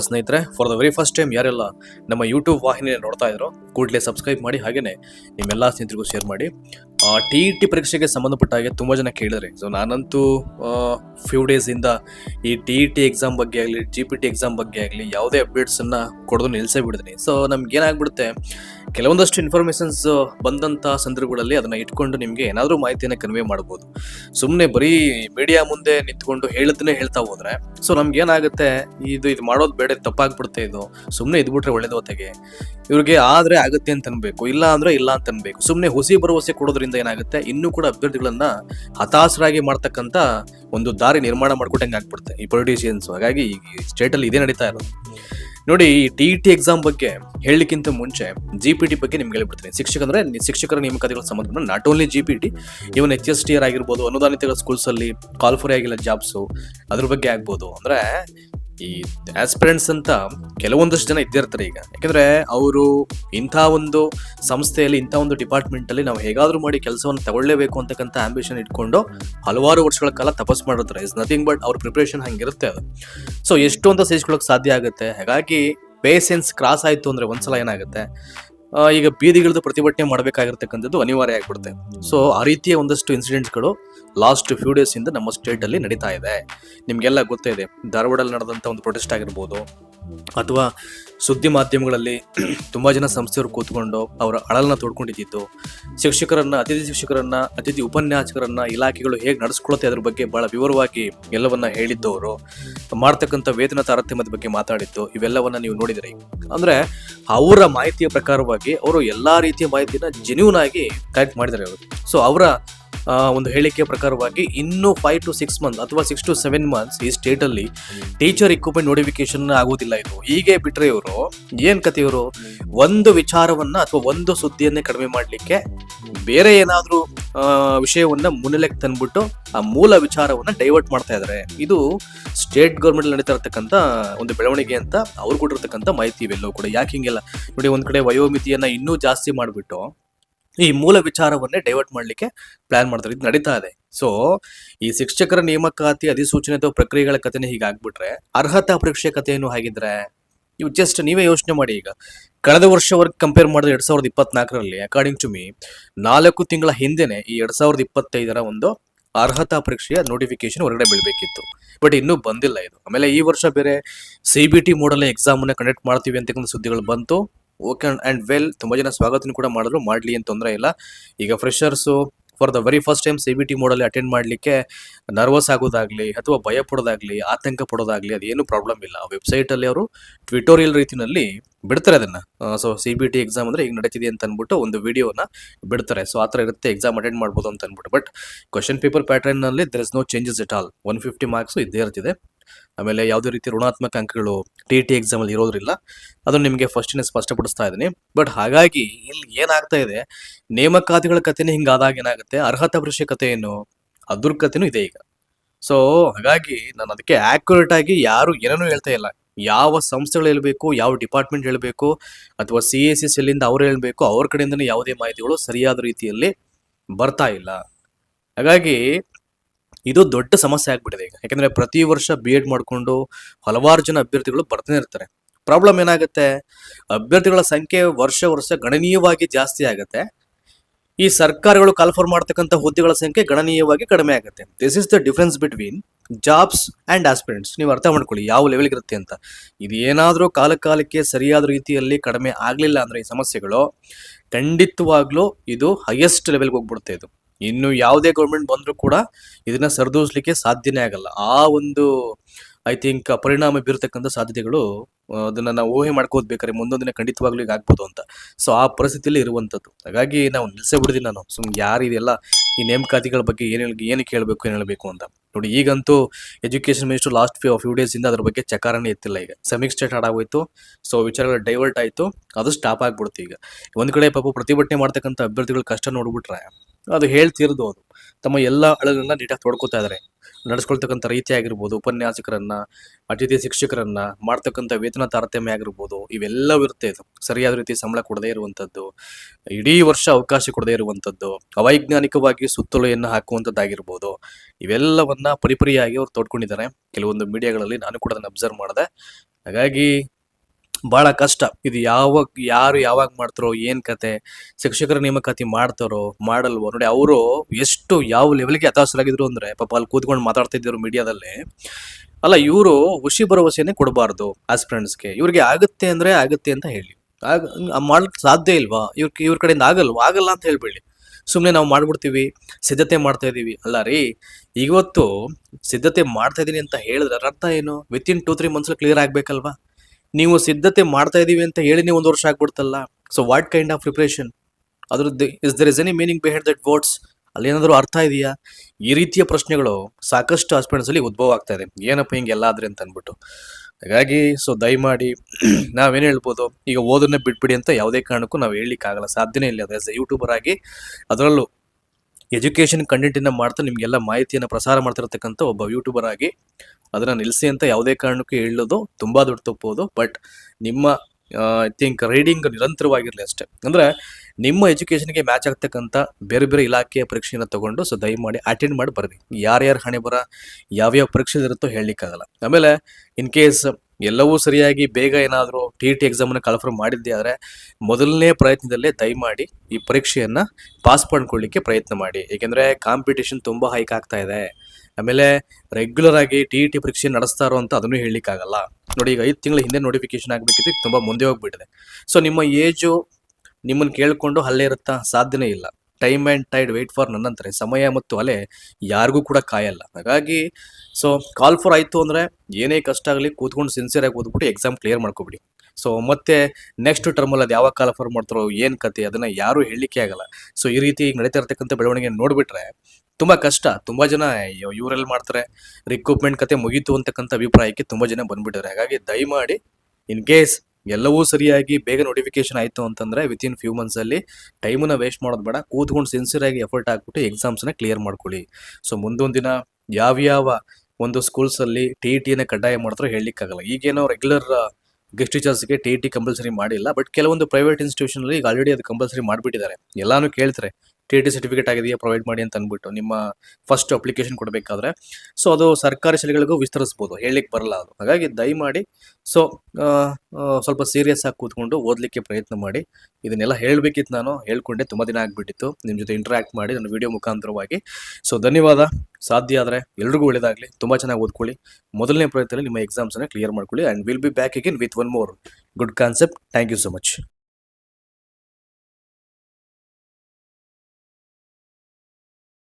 ಸ್ನೇಹಿತರೆ for the very first time ಯಾರೆಲ್ಲ ನಮ್ಮ ಯೂಟ್ಯೂಬ್ ವಾಹಿನಿ ನೋಡ್ತಾ ಇದ್ರು, ಕೂಡಲೇ ಸಬ್ಸ್ಕ್ರೈಬ್ ಮಾಡಿ ಹಾಗೆಯೇ ನಿಮ್ಮೆಲ್ಲ ಸ್ನೇಹಿತರಿಗೂ ಶೇರ್ ಮಾಡಿ. ಟಿ ಇ ಟಿ ಪರೀಕ್ಷೆಗೆ ಸಂಬಂಧಪಟ್ಟ ಹಾಗೆ ತುಂಬ ಜನ ಕೇಳಿದ್ರೆ. ಸೊ ನಾನಂತೂ ಫ್ಯೂ ಡೇಸಿಂದ ಈ ಟಿ ಇ ಟಿ ಎಕ್ಸಾಮ್ ಬಗ್ಗೆ ಆಗಲಿ ಜಿ ಪಿ ಟಿ ಎಕ್ಸಾಮ್ ಬಗ್ಗೆ ಆಗಲಿ ಯಾವುದೇ ಅಪ್ಡೇಟ್ಸನ್ನು ಕೊಡೋದು ನಿಲ್ಲಿಸೇ ಬಿಡ್ತೀನಿ. ಸೊ ನಮ್ಗೆ ಏನಾಗ್ಬಿಡುತ್ತೆ ಕೆಲವೊಂದಷ್ಟು ಇನ್ಫಾರ್ಮೇಷನ್ಸ್ ಬಂದಂಥ ಸಂದರ್ಭಗಳಲ್ಲಿ ಅದನ್ನು ಇಟ್ಕೊಂಡು ನಿಮಗೆ ಏನಾದರೂ ಮಾಹಿತಿಯನ್ನು ಕನ್ವೆ ಮಾಡ್ಬೋದು. ಸುಮ್ಮನೆ ಬರೀ ಮೀಡಿಯಾ ಮುಂದೆ ನಿಂತ್ಕೊಂಡು ಹೇಳಿದ್ದನ್ನೇ ಹೇಳ್ತಾ ಹೋದ್ರೆ ಸೊ ನಮ್ಗೆ ಏನಾಗುತ್ತೆ ಇದು ಇದು ಮಾಡೋದು ಬೇಡ ತಪ್ಪಾಗ್ಬಿಡುತ್ತೆ ಇದು. ಸುಮ್ಮನೆ ಇದ್ಬಿಟ್ರೆ ಒಳ್ಳೇದು ಹೊತ್ತಿಗೆ. ಇವ್ರಿಗೆ ಆದ್ರೆ ಆಗುತ್ತೆ ಅಂತ ಅನ್ಬೇಕು, ಇಲ್ಲ ಅಂದ್ರೆ ಇಲ್ಲ ಅಂತ ಅನ್ಬೇಕು. ಸುಮ್ಮನೆ ಹುಸಿ ಭರವಸೆ ಕೊಡೋದ್ರಿಂದ ಏನಾಗುತ್ತೆ? ಇನ್ನೂ ಕೂಡ ಅಭ್ಯರ್ಥಿಗಳನ್ನ ಹತಾಶರಾಗಿ ಮಾಡ್ತಕ್ಕಂತ ಒಂದು ದಾರಿ ನಿರ್ಮಾಣ ಮಾಡ್ಕೊಟ್ಟಂಗೆ ಆಗ್ಬಿಡುತ್ತೆ ಈ ಪೊಲಿಟಿಷಿಯನ್ಸ್ ಹಾಗಾಗಿ ಈ ಸ್ಟೇಟಲ್ಲಿ ಇದೇ ನಡೀತಾ ಇರೋದು. ನೋಡಿ, ಈ ಟಿ ಟಿ ಎಕ್ಸಾಮ್ ಬಗ್ಗೆ ಹೇಳಲಿಕ್ಕಿಂತ ಮುಂಚೆ ಜಿ ಪಿ ಟಿ ಬಗ್ಗೆ ನಿಮ್ಗೆ ಹೇಳ್ಬಿಡ್ತೀನಿ. ಶಿಕ್ಷಕ ಅಂದ್ರೆ ಶಿಕ್ಷಕರ ನೇಮಕಾತಿಗಳ ಸಂಬಂಧ not only G P T even H S T R ಆಗಿರ್ಬೋದು, ಅನುದಾನಿತ ಸ್ಕೂಲ್ಸಲ್ಲಿ ಕಾಲ್ಫರ್ ಆಗಿಲ್ಲ ಜಾಬ್ಸು ಅದ್ರ ಬಗ್ಗೆ ಆಗ್ಬೋದು. ಅಂದ್ರೆ ಈ ಆಸ್ಪಿರೆಂಟ್ಸ್ ಅಂತ ಕೆಲವೊಂದಷ್ಟು ಜನ ಇದ್ದಿರ್ತಾರೆ ಈಗ. ಯಾಕಂದ್ರೆ ಅವರು ಇಂಥ ಒಂದು ಸಂಸ್ಥೆಯಲ್ಲಿ, ಇಂಥ ಒಂದು ಡಿಪಾರ್ಟ್ಮೆಂಟ್ ಅಲ್ಲಿ ನಾವು ಹೇಗಾದ್ರೂ ಮಾಡಿ ಕೆಲಸವನ್ನು ತಗೊಳ್ಳೇಬೇಕು ಅಂತಕ್ಕಂಥ ಆಂಬಿಷನ್ ಇಟ್ಕೊಂಡು ಹಲವಾರು ವರ್ಷಗಳ ಕಾಲ ತಪಸ್ ಮಾಡಿರ್ತಾರೆ. ಇಸ್ ನಥಿಂಗ್ ಬಟ್ ಅವ್ರ ಪ್ರಿಪ್ರೇಷನ್ ಹಂಗಿರುತ್ತೆ ಅದು. ಸೊ ಎಷ್ಟು ಅಂತ ಸಹಿಸ್ಕೊಳ್ಳೋಕೆ ಸಾಧ್ಯ ಆಗುತ್ತೆ. ಹಾಗಾಗಿ ಪೇಸೆನ್ಸ್ ಕ್ರಾಸ್ ಆಯಿತು ಅಂದರೆ ಒಂದ್ಸಲ ಏನಾಗುತ್ತೆ? ಈಗ ಬೀದಿಗಿಳಿದು ಪ್ರತಿಭಟನೆ ಮಾಡಬೇಕಾಗಿರ್ತಕ್ಕಂಥದ್ದು ಅನಿವಾರ್ಯ ಆಗ್ಬಿಡುತ್ತೆ. ಸೊ ಆ ರೀತಿಯ ಒಂದಷ್ಟು ಇನ್ಸಿಡೆಂಟ್ಸ್ಗಳು ಲಾಸ್ಟ್ ಫ್ಯೂ ಡೇಸ್ ಇಂದ ನಮ್ಮ ಸ್ಟೇಟ್ ಅಲ್ಲಿ ನಡೀತಾ ಇದೆ. ನಿಮ್ಗೆಲ್ಲ ಗೊತ್ತೇ ಇದೆ ಧಾರವಾಡಲ್ಲಿ ನಡೆದಂತ ಒಂದು ಪ್ರೊಟೆಸ್ಟ್ ಆಗಿರ್ಬೋದು, ಅಥವಾ ಸುದ್ದಿ ಮಾಧ್ಯಮಗಳಲ್ಲಿ ತುಂಬಾ ಜನ ಸಂಸ್ಥೆಯವರು ಕೂತ್ಕೊಂಡು ಅವರ ಅಳಲನ್ನ ತೋಡ್ಕೊಂಡಿದ್ದು ಶಿಕ್ಷಕರನ್ನ, ಅತಿಥಿ ಶಿಕ್ಷಕರನ್ನ, ಅತಿಥಿ ಉಪನ್ಯಾಸಕರನ್ನ, ಇಲಾಖೆಗಳು ಹೇಗೆ ನಡೆಸ್ಕೊಳುತ್ತೆ ಅದ್ರ ಬಗ್ಗೆ ಬಹಳ ವಿವರವಾಗಿ ಎಲ್ಲವನ್ನ ಹೇಳಿದ್ದವರು, ಮಾಡ್ತಕ್ಕಂಥ ವೇತನ ತಾರತಮ್ಯದ ಬಗ್ಗೆ ಮಾತಾಡಿದ್ದು, ಇವೆಲ್ಲವನ್ನ ನೀವು ನೋಡಿದ್ರಿ. ಅಂದ್ರೆ ಅವರ ಮಾಹಿತಿಯ ಪ್ರಕಾರವಾಗಿ ಅವರು ಎಲ್ಲಾ ರೀತಿಯ ಮಾಹಿತಿನ ಜೆನ್ಯೂನ್ ಆಗಿ ಕಲೆಕ್ಟ್ ಮಾಡಿದ್ದಾರೆ ಅವರು ಸೊ ಅವರ ಒಂದು ಹೇಳಿಕೆ ಪ್ರಕಾರವಾಗಿ ಇನ್ನೂ ಫೈವ್ ಟು ಸಿಕ್ಸ್ ಮಂತ್ ಅಥವಾ ಸಿಕ್ಸ್ ಟು ಸೆವೆನ್ ಮಂತ್ಸ್ ಈ ಸ್ಟೇಟ್ ಅಲ್ಲಿ ಟೀಚರ್ ಇಕ್ವಿಪ್ಮೆಂಟ್ ನೋಟಿಫಿಕೇಶನ್ ಆಗುವುದಿಲ್ಲ ಇದು. ಹೀಗೆ ಬಿಟ್ರೆ ಇವರು ಏನ್ ಕತೆ ಇವರು? ಒಂದು ವಿಚಾರವನ್ನ ಅಥವಾ ಒಂದು ಸುದ್ದಿಯನ್ನೇ ಕಡಿಮೆ ಮಾಡಲಿಕ್ಕೆ ಬೇರೆ ಏನಾದ್ರೂ ವಿಷಯವನ್ನ ಮುನ್ನೆಲೆಗೆ ತಂದ್ಬಿಟ್ಟು ಆ ಮೂಲ ವಿಚಾರವನ್ನ ಡೈವರ್ಟ್ ಮಾಡ್ತಾ ಇದಾರೆ. ಇದು ಸ್ಟೇಟ್ ಗೌರ್ಮೆಂಟ್ ನಡೀತಾ ಇರತಕ್ಕಂತ ಒಂದು ಬೆಳವಣಿಗೆ ಅಂತ ಅವ್ರು ಕೊಟ್ಟಿರ್ತಕ್ಕಂಥ ಮಾಹಿತಿ ಇವೆಲ್ಲವೂ ಕೂಡ. ಯಾಕೆ ಹಿಂಗೆಲ್ಲ? ನೋಡಿ, ಒಂದ್ ಕಡೆ ವಯೋಮಿತಿಯನ್ನ ಇನ್ನೂ ಜಾಸ್ತಿ ಮಾಡಿಬಿಟ್ಟು ಈ ಮೂಲ ವಿಚಾರವನ್ನೇ ಡೈವರ್ಟ್ ಮಾಡ್ಲಿಕ್ಕೆ ಪ್ಲಾನ್ ಮಾಡ್ತಾರೆ. ಇದು ನಡೀತಾ ಇದೆ. ಸೊ ಈ ಶಿಕ್ಷಕರ ನೇಮಕಾತಿ, ಅಧಿಸೂಚನೆ ಅಥವಾ ಪ್ರಕ್ರಿಯೆಗಳ ಕಥೆನೇ ಹೀಗಾಗ್ಬಿಟ್ರೆ ಅರ್ಹತಾ ಪರೀಕ್ಷೆ ಕಥೆಯನ್ನು ಹಾಗಿದ್ರೆ, ಇವು ಜಸ್ಟ್ ನೀವೇ ಯೋಚನೆ ಮಾಡಿ ಈಗ. ಕಳೆದ ವರ್ಷವರೆಗೆ ಕಂಪೇರ್ ಮಾಡಿದ್ರೆ ಎರಡ್ ಸಾವಿರದ ಇಪ್ಪತ್ನಾಲ್ಕರಲ್ಲಿ ಅಕಾರ್ಡಿಂಗ್ ಟು ಮೀ ನಾಲ್ಕು ತಿಂಗಳ ಹಿಂದೆನೆ ಈ ಎರಡ್ ಸಾವಿರದ ಇಪ್ಪತ್ತೈದರ ಒಂದು ಅರ್ಹತಾ ಪರೀಕ್ಷೆಯ ನೋಟಿಫಿಕೇಶನ್ ಹೊರಗಡೆ ಬೀಳಬೇಕಿತ್ತು. ಬಟ್ ಇನ್ನೂ ಬಂದಿಲ್ಲ ಇದು. ಆಮೇಲೆ ಈ ವರ್ಷ ಬೇರೆ ಸಿ ಬಿ ಟಿ ಮೋಡಲ್ ಎಕ್ಸಾಮನ್ನು ಕಂಡಕ್ಟ್ ಮಾಡ್ತೀವಿ ಅಂತಕ್ಕಂಥ ಸುದ್ದಿಗಳು ಬಂತು. ಓಕೆ ಆ್ಯಂಡ್ ವೆಲ್, ತುಂಬ ಜನ ಸ್ವಾಗತನ ಕೂಡ ಮಾಡಿದ್ರು. ಮಾಡಲಿ ಏನು ತೊಂದರೆ ಇಲ್ಲ. ಈಗ freshers for the very first time C B T ಮೋಡಲ್ಲಿ attend ಮಾಡಲಿಕ್ಕೆ ನರ್ವಸ್ ಆಗೋದಾಗಲಿ ಅಥವಾ ಭಯ ಪಡೋದಾಗಲಿ, ಆತಂಕ ಪಡೋದಾಗಲಿ ಅದೇನು ಪ್ರಾಬ್ಲಮ್ ಇಲ್ಲ. ವೆಬ್ಸೈಟಲ್ಲಿ ಅವರು ಟ್ವಿಟೋರಿಯಲ್ ರೀತಿಯಲ್ಲಿ ಬಿಡ್ತಾರೆ ಅದನ್ನು. So C B T exam ಅಂದರೆ ಈಗ ನಡೀತಿದೆ ಅಂತ ಅಂದ್ಬಿಟ್ಟು ಒಂದು ವಿಡಿಯೋನ ಬಿಡ್ತಾರೆ. ಸೊ ಆ ಥರ ಇರುತ್ತೆ ಎಕ್ಸಾಮ್ ಅಟೆಂಡ್ ಮಾಡ್ಬೋದು ಅಂತ ಅಂದ್ಬಿಟ್ಟು. But question paper ಪ್ಯಾಟರ್ನಲ್ಲಿ there is no changes it all one fifty marks ಇದ್ದೇ ಇರ್ತಿದೆ. ಆಮೇಲೆ ಯಾವುದೇ ರೀತಿ ಋಣಾತ್ಮಕ ಅಂಕಗಳು ಟಿ ಟಿ ಎಕ್ಸಾಮ್ ಅಲ್ಲಿ ಇರೋದ್ರಿಲ್ಲ, ಅದನ್ನು ನಿಮಗೆ ಫಸ್ಟಿನ ಸ್ಪಷ್ಟಪಡಿಸ್ತಾ ಇದ್ದೀನಿ. ಬಟ್ ಹಾಗಾಗಿ ಇಲ್ಲಿ ಏನಾಗ್ತಾ ಇದೆ, ನೇಮಕಾತಿಗಳ ಕಥೆನೇ ಹಿಂಗಾದಾಗ ಏನಾಗುತ್ತೆ, ಅರ್ಹತಾ ಪರೀಕ್ಷೆ ಕಥೆ ಏನು ಅದ್ರ ಕಥೆನೂ ಇದೆ ಈಗ. ಸೊ ಹಾಗಾಗಿ ನಾನು ಅದಕ್ಕೆ ಆಕ್ಯುರೇಟ್ ಆಗಿ ಯಾರು ಏನೇನೂ ಹೇಳ್ತಾ ಇಲ್ಲ. ಯಾವ ಸಂಸ್ಥೆಗಳು ಹೇಳಬೇಕು, ಯಾವ ಡಿಪಾರ್ಟ್ಮೆಂಟ್ ಹೇಳಬೇಕು, ಅಥವಾ ಸಿ ಎಸ್ ಎಸ್ ಎಲ್ಲಿಂದ ಅವ್ರು ಹೇಳಬೇಕು, ಅವ್ರ ಕಡೆಯಿಂದನೇ ಯಾವುದೇ ಮಾಹಿತಿಗಳು ಸರಿಯಾದ ರೀತಿಯಲ್ಲಿ ಬರ್ತಾ ಇಲ್ಲ. ಹಾಗಾಗಿ ಇದು ದೊಡ್ಡ ಸಮಸ್ಯೆ ಆಗ್ಬಿಟ್ಟಿದೆ ಈಗ. ಯಾಕಂದ್ರೆ ಪ್ರತಿ ವರ್ಷ ಬಿ ಎಡ್ ಮಾಡಿಕೊಂಡು ಹಲವಾರು ಜನ ಅಭ್ಯರ್ಥಿಗಳು ಬರ್ತಾನೆ ಇರ್ತಾರೆ. ಪ್ರಾಬ್ಲಮ್ ಏನಾಗುತ್ತೆ? ಅಭ್ಯರ್ಥಿಗಳ ಸಂಖ್ಯೆ ವರ್ಷ ವರ್ಷ ಗಣನೀಯವಾಗಿ ಜಾಸ್ತಿ ಆಗುತ್ತೆ. ಈ ಸರ್ಕಾರಗಳು ಕಾಲ್ಫರ್ ಮಾಡ್ತಕ್ಕಂಥ ಹುದ್ದೆಗಳ ಸಂಖ್ಯೆ ಗಣನೀಯವಾಗಿ ಕಡಿಮೆ ಆಗುತ್ತೆ. This is the difference between jobs and aspirants ನೀವು ಅರ್ಥ ಮಾಡ್ಕೊಳ್ಳಿ, ಯಾವ ಲೆವೆಲ್ಗೆ ಇರುತ್ತೆ ಅಂತ. ಇದು ಏನಾದರೂ ಕಾಲ ಕಾಲಕ್ಕೆ ಸರಿಯಾದ ರೀತಿಯಲ್ಲಿ ಕಡಿಮೆ ಆಗಲಿಲ್ಲ ಅಂದರೆ ಈ ಸಮಸ್ಯೆಗಳು ಖಂಡಿತವಾಗ್ಲೂ ಇದು ಹೈಯೆಸ್ಟ್ ಲೆವೆಲ್ಗೆ ಹೋಗ್ಬಿಡುತ್ತೆ ಇದು. ಇನ್ನು ಯಾವುದೇ ಗೌರ್ಮೆಂಟ್ ಬಂದರೂ ಕೂಡ ಇದನ್ನ ಸರಿದೂಗಿಸ್ಲಿಕ್ಕೆ ಸಾಧ್ಯನೇ ಆಗಲ್ಲ. ಆ ಒಂದು ಐ ಥಿಂಕ್ ಪರಿಣಾಮ ಬೀರತಕ್ಕಂಥ ಸಾಧ್ಯತೆಗಳು ಅದನ್ನ ನಾವು ಊಹೆ ಮಾಡ್ಕೋದ್ ಮುಂದೊಂದಿನ ಮುಂದೊಂದು ದಿನ ಖಂಡಿತವಾಗ್ಲೂ ಈಗ ಆಗ್ಬೋದು ಅಂತ. ಸೊ ಆ ಪರಿಸ್ಥಿತಿಯಲ್ಲಿ ಇರುವಂಥದ್ದು. ಹಾಗಾಗಿ ನಾವು ನಿಲ್ಸೇ ಬಿಡ್ತೀನಿ ನಾನು. ಸುಮ್ನೆ ಯಾರು ಇದೆಲ್ಲ ಈ ನೇಮಕಾತಿಗಳ ಬಗ್ಗೆ ಏನು ಏನು ಕೇಳಬೇಕು, ಏನು ಹೇಳಬೇಕು ಅಂತ. ನೋಡಿ, ಈಗಂತೂ education minister last few few days ಇಂದ ಅದ್ರ ಬಗ್ಗೆ ಚಕಾರನೇ ಇತ್ತಿಲ್ಲ ಈಗ. ಸೆಮಿಕ್ ಸ್ಟೇಟ್ ಹಾಡಾಗೋಯ್ತು ಸೊ ವಿಚಾರಗಳು ಡೈವರ್ಟ್ ಆಯಿತು. ಅದು ಸ್ಟಾಪ್ ಆಗಿಬಿಡ್ತು ಈಗ. ಒಂದು ಕಡೆ ಪಾಪ ಪ್ರತಿಭಟನೆ ಮಾಡ್ತಕ್ಕಂಥ ಅಭ್ಯರ್ಥಿಗಳು ಕಷ್ಟ ನೋಡ್ಬಿಟ್ರೆ ಅದು ಹೇಳ್ತಿರೋದು ಅದು ತಮ್ಮ ಎಲ್ಲ ಅಳಗಳನ್ನ ನೀಟಾಗಿ ತೊಡ್ಕೊತಾ ಇದ್ದಾರೆ ನಡೆಸ್ಕೊಳ್ತಕ್ಕಂಥ ರೀತಿ ಆಗಿರ್ಬೋದು, ಉಪನ್ಯಾಸಕರನ್ನ, ಅತಿಥಿ ಶಿಕ್ಷಕರನ್ನ, ಮಾಡ್ತಕ್ಕಂಥ ವೇತನ ತಾರತಮ್ಯ ಆಗಿರ್ಬೋದು, ಇವೆಲ್ಲವೂ ಇರುತ್ತೆ ಇದು. ಸರಿಯಾದ ರೀತಿ ಸಂಬಳ ಕೊಡದೇ ಇರುವಂಥದ್ದು, ಇಡೀ ವರ್ಷ ಅವಕಾಶ ಕೊಡದೇ ಇರುವಂಥದ್ದು, ಅವೈಜ್ಞಾನಿಕವಾಗಿ ಸುತ್ತೋಲೆಯನ್ನು ಹಾಕುವಂಥದ್ದಾಗಿರ್ಬೋದು, ಇವೆಲ್ಲವನ್ನ ಪರಿಪರಿಯಾಗಿ ಅವ್ರು ತೋಡ್ಕೊಂಡಿದ್ದಾರೆ. ಕೆಲವೊಂದು ಮೀಡಿಯಾಗಳಲ್ಲಿ ನಾನು ಕೂಡ ಅದನ್ನ ಅಬ್ಸರ್ವ್ ಮಾಡಿದೆ. ಹಾಗಾಗಿ ಭಾಳ ಕಷ್ಟ. ಇದು ಯಾವಾಗ, ಯಾರು ಯಾವಾಗ ಮಾಡ್ತಾರೋ, ಏನು ಕತೆ, ಶಿಕ್ಷಕರ ನೇಮಕಾತಿ ಮಾಡ್ತಾರೋ, ಮಾಡಲ್ವೋ, ನೋಡಿ ಅವರು ಎಷ್ಟು ಯಾವ ಲೆವೆಲ್ಗೆ ಹತಾಶರಾಗಿದ್ರು ಅಂದ್ರೆ, ಪಾಪ ಅಲ್ಲಿ ಕೂತ್ಕೊಂಡು ಮಾತಾಡ್ತಿದ್ದರು ಮೀಡಿಯಾದಲ್ಲಿ ಅಲ್ಲ ಇವರು ಹುಷಿ ಭರವಸೆನೇ ಕೊಡಬಾರ್ದು ಆಸ್ಪಿರೆಂಟ್ಸ್ಗೆ ಇವ್ರಿಗೆ ಆಗುತ್ತೆ ಅಂದ್ರೆ ಆಗುತ್ತೆ ಅಂತ ಹೇಳಿ. ಆಗ ಸಾಧ್ಯ ಇಲ್ವಾ? ಇವ್ರ ಇವ್ರ ಕಡೆಯಿಂದ ಆಗಲ್ವಾ? ಆಗಲ್ಲ ಅಂತ ಹೇಳ್ಬೇಡಿ. ಸುಮ್ಮನೆ ನಾವು ಮಾಡ್ಬಿಡ್ತೀವಿ, ಸಿದ್ಧತೆ ಮಾಡ್ತಾ ಇದೀವಿ. ಅಲ್ಲ ರೀ ಇವತ್ತು ಸಿದ್ಧತೆ ಮಾಡ್ತಾ ಇದೀನಿ ಅಂತ ಹೇಳಿದ್ರೆ ಅರ್ಥ ಏನು? Within two three months clear ಆಗ್ಬೇಕಲ್ವಾ? ನೀವು ಸಿದ್ಧತೆ ಮಾಡ್ತಾ ಇದೀವಿ ಅಂತ ಹೇಳಿ ಒಂದು ವರ್ಷ ಆಗ್ಬಿಡ್ತಲ್ಲ. So what kind of preparation ಅದ್ರದ್ದು is there is any meaning behind that words ಅಲ್ಲಿ ಏನಾದರೂ ಅರ್ಥ ಇದೆಯಾ? ಈ ರೀತಿಯ ಪ್ರಶ್ನೆಗಳು ಸಾಕಷ್ಟು ಅಲ್ಲಿ ಉದ್ಭವ ಆಗ್ತಾ ಇದೆ. ಏನಪ್ಪ ಹಿಂಗೆಲ್ಲ ಆದ್ರೆ ಅಂತ ಅಂದ್ಬಿಟ್ಟು. ಹಾಗಾಗಿ ಸೊ ದಯಮಾಡಿ ನಾವೇನು ಹೇಳ್ಬೋದು? ಈಗ ಓದನ್ನೇ ಬಿಟ್ಬಿಡಿ ಅಂತ ಯಾವುದೇ ಕಾರಣಕ್ಕೂ ನಾವು ಹೇಳಲಿಕ್ಕಾಗಲ್ಲ. ಸಾಧ್ಯನೇ ಇಲ್ಲ. ಆಸ್ ಎ ಯೂಟ್ಯೂಬರ್ ಆಗಿ, ಅದರಲ್ಲೂ ಎಜುಕೇಷನ್ ಕಂಟೆಂಟಿಂದ ಮಾಡ್ತಾ ನಿಮಗೆಲ್ಲ ಮಾಹಿತಿಯನ್ನು ಪ್ರಸಾರ ಮಾಡ್ತಿರತಕ್ಕಂಥ ಒಬ್ಬ ಯೂಟ್ಯೂಬರ್ ಆಗಿ ಅದನ್ನು ನಿಲ್ಲಿಸಿ ಅಂತ ಯಾವುದೇ ಕಾರಣಕ್ಕೂ ಹೇಳೋದು ತುಂಬ ದೊಡ್ಡ ತಪ್ಪೋದು ಬಟ್ ನಿಮ್ಮ ಐ ಥಿಂಕ್ ರೀಡಿಂಗ್ ನಿರಂತರವಾಗಿರಲಿ ಅಷ್ಟೇ. ಅಂದರೆ ನಿಮ್ಮ ಎಜುಕೇಷನ್ಗೆ ಮ್ಯಾಚ್ ಆಗ್ತಕ್ಕಂಥ ಬೇರೆ ಬೇರೆ ಇಲಾಖೆಯ ಪರೀಕ್ಷೆಯನ್ನು ತಗೊಂಡು ಸೊ ದಯಮಾಡಿ ಅಟೆಂಡ್ ಮಾಡಿ ಬರ್ರಿ. ಯಾರ್ಯಾರು ಹಣೆ ಬರ ಯಾವ್ಯಾವ ಪರೀಕ್ಷೆ ಇರುತ್ತೋ ಹೇಳಲಿಕ್ಕಾಗಲ್ಲ. ಆಮೇಲೆ ಇನ್ ಕೇಸ್ ಎಲ್ಲವೂ ಸರಿಯಾಗಿ ಬೇಗ ಏನಾದರೂ ಟಿ ಟಿ ಎಕ್ಸಾಮನ್ನು ಕನ್ಫರ್ಮ್ ಮಾಡಿದ್ದೆ ಆದರೆ ಮೊದಲನೇ ಪ್ರಯತ್ನದಲ್ಲೇ ದಯಮಾಡಿ ಈ ಪರೀಕ್ಷೆಯನ್ನು ಪಾಸ್ ಮಾಡ್ಕೊಳ್ಳಿಕ್ಕೆ ಪ್ರಯತ್ನ ಮಾಡಿ. ಏಕೆಂದರೆ ಕಾಂಪಿಟೇಷನ್ ತುಂಬ ಹೈಕ್ ಆಗ್ತಾ ಇದೆ. ಆಮೇಲೆ ರೆಗ್ಯುಲರ್ ಆಗಿ ಟಿ ಇ ಟಿ ಪರೀಕ್ಷೆ ನಡೆಸ್ತಾರೋ ಅಂತ ಅದನ್ನು ಹೇಳಲಿಕ್ಕಾಗಲ್ಲ. ನೋಡಿ, ಈಗ ಐದು ತಿಂಗಳ ಹಿಂದೆ ನೋಟಿಫಿಕೇಶನ್ ಆಗಬೇಕಿತ್ತು ತುಂಬ ಮುಂದೆ ಹೋಗಿಬಿಟ್ಟಿದೆ. ಸೊ ನಿಮ್ಮ ಏಜು ನಿಮ್ಮನ್ನು ಕೇಳಿಕೊಂಡು ಅಲ್ಲೇ ಇರುತ್ತಾ ಸಾಧ್ಯನೇ ಇಲ್ಲ. Time and tide wait for ನನ್ನಂತಾರೆ. ಸಮಯ ಮತ್ತು ಅಲೆ ಯಾರಿಗೂ ಕೂಡ ಕಾಯಲ್ಲ. ಹಾಗಾಗಿ ಸೊ ಕಾಲ್ ಫಾರ್ ಆಯಿತು ಅಂದರೆ ಏನೇ ಕಷ್ಟ ಆಗಲಿ ಕೂತ್ಕೊಂಡು ಸಿನ್ಸಿಯರಾಗಿ ಓದ್ಬಿಟ್ಟು ಎಕ್ಸಾಮ್ ಕ್ಲಿಯರ್ ಮಾಡ್ಕೊಬಿಡಿ. ಸೊ ಮತ್ತೆ ನೆಕ್ಸ್ಟ್ ಟರ್ಮಲ್ಲಿ ಅದು ಯಾವಾಗ ಕಾಲ ಫಾರ್ ಮಾಡ್ತಾರೋ, ಏನು ಕತೆ, ಅದನ್ನು ಯಾರೂ ಹೇಳಲಿಕ್ಕೆ ಆಗಲ್ಲ. ಸೊ ಈ ರೀತಿ ನಡೀತಾ ಇರ್ತಕ್ಕಂಥ ಬೆಳವಣಿಗೆ ನೋಡಿಬಿಟ್ರೆ ತುಂಬ ಕಷ್ಟ. ತುಂಬ ಜನ ಇವರೆಲ್ಲ ಮಾಡ್ತಾರೆ. ರಿಕ್ರೂಟ್ಮೆಂಟ್ ಕತೆ ಮುಗೀತು ಅಂತಕ್ಕಂಥ ಅಭಿಪ್ರಾಯಕ್ಕೆ ತುಂಬ ಜನ ಬಂದ್ಬಿಟ್ಟಿದ್ದಾರೆ. ಹಾಗಾಗಿ ದಯಮಾಡಿ ಇನ್ ಕೇಸ್ ಎಲ್ಲವೂ ಸರಿಯಾಗಿ ಬೇಗ ನೋಟಿಫಿಕೇಶನ್ ಆಯಿತು ಅಂತಂದರೆ ವಿತ್ ಇನ್ ಫ್ಯೂ ಮಂತ್ಸಲ್ಲಿ ಟೈಮನ್ನ ವೇಸ್ಟ್ ಮಾಡೋದು ಬೇಡ. ಕೂತ್ಕೊಂಡು ಸಿನ್ಸಿಯರಾಗಿ ಎಫರ್ಟ್ ಹಾಕ್ಬಿಟ್ಟು ಎಕ್ಸಾಮ್ಸ್ನ ಕ್ಲಿಯರ್ ಮಾಡ್ಕೊಳ್ಳಿ. ಸೊ ಮುಂದೊಂದು ದಿನ ಯಾವ್ಯಾವ ಒಂದು ಸ್ಕೂಲ್ಸಲ್ಲಿ ಟಿ ಇ ಟಿನ ಕಡ್ಡಾಯ ಮಾಡ್ತಾರೋ ಹೇಳಲಿಕ್ಕಾಗಲ್ಲ. ಈಗೇನೋ ರೆಗ್ಯುಲರ್ ಗೆಸ್ಟ್ ಟೀಚರ್ಸ್ಗೆ ಟಿ ಇ ಟಿ ಕಂಪಲ್ಸರಿ ಮಾಡಿಲ್ಲ ಬಟ್ ಕೆಲವೊಂದು ಪ್ರೈವೇಟ್ ಇನ್ಸ್ಟಿಟ್ಯೂಷನಲ್ಲಿ ಈಗ ಆಲ್ರೆಡಿ ಅದು ಕಂಪಲ್ಸರಿ ಮಾಡಿಬಿಟ್ಟಿದ್ದಾರೆ. ಎಲ್ಲಾನು ಕೇಳ್ತಾರೆ ಟಿ ಟಿ ಸರ್ಟಿಫಿಕೇಟ್ ಆಗಿದೆಯಾ ಪ್ರೊವೈಡ್ ಮಾಡಿ ಅಂತ ಅಂದ್ಬಿಟ್ಟು ನಿಮ್ಮ ಫಸ್ಟ್ ಅಪ್ಲಿಕೇಶನ್ ಕೊಡಬೇಕಾದ್ರೆ. ಸೊ ಅದು ಸರ್ಕಾರಿ ಶಾಲೆಗಳಿಗೂ ವಿಸ್ತರಿಸ್ಬೋದು. ಹೇಳಲಿಕ್ಕೆ ಬರಲ್ಲ ಅದು. ಹಾಗಾಗಿ ದಯಮಾಡಿ ಸೊ ಸ್ವಲ್ಪ ಸೀರಿಯಸ್ ಆಗಿ ಕೂತ್ಕೊಂಡು ಓದಲಿಕ್ಕೆ ಪ್ರಯತ್ನ ಮಾಡಿ. ಇದನ್ನೆಲ್ಲ ಹೇಳಬೇಕಿತ್ತು ನಾನು. ಹೇಳ್ಕೊಂಡೆ ತುಂಬ ದಿನ ಆಗಿಬಿಟ್ಟಿತ್ತು. ನಿಮ್ಮ ಜೊತೆ ಇಂಟ್ರಾಕ್ಟ್ ಮಾಡಿ ನನ್ನ ವಿಡಿಯೋ ಮುಖಾಂತರವಾಗಿ. ಸೊ ಧನ್ಯವಾದ. ಸಾಧ್ಯ ಆದರೆ ಎಲ್ರಿಗೂ ಒಳ್ಳೆಯದಾಗಲಿ ತುಂಬ ಚೆನ್ನಾಗಿ ಓದ್ಕೊಳ್ಳಿ. ಮೊದಲನೇ ಪ್ರಯತ್ನದಲ್ಲಿ ನಿಮ್ಮ ಎಕ್ಸಾಮ್ಸನ್ನು ಕ್ಲಿಯರ್ ಮಾಡ್ಕೊಳ್ಳಿ. And will be back again with one more good concept thank you so much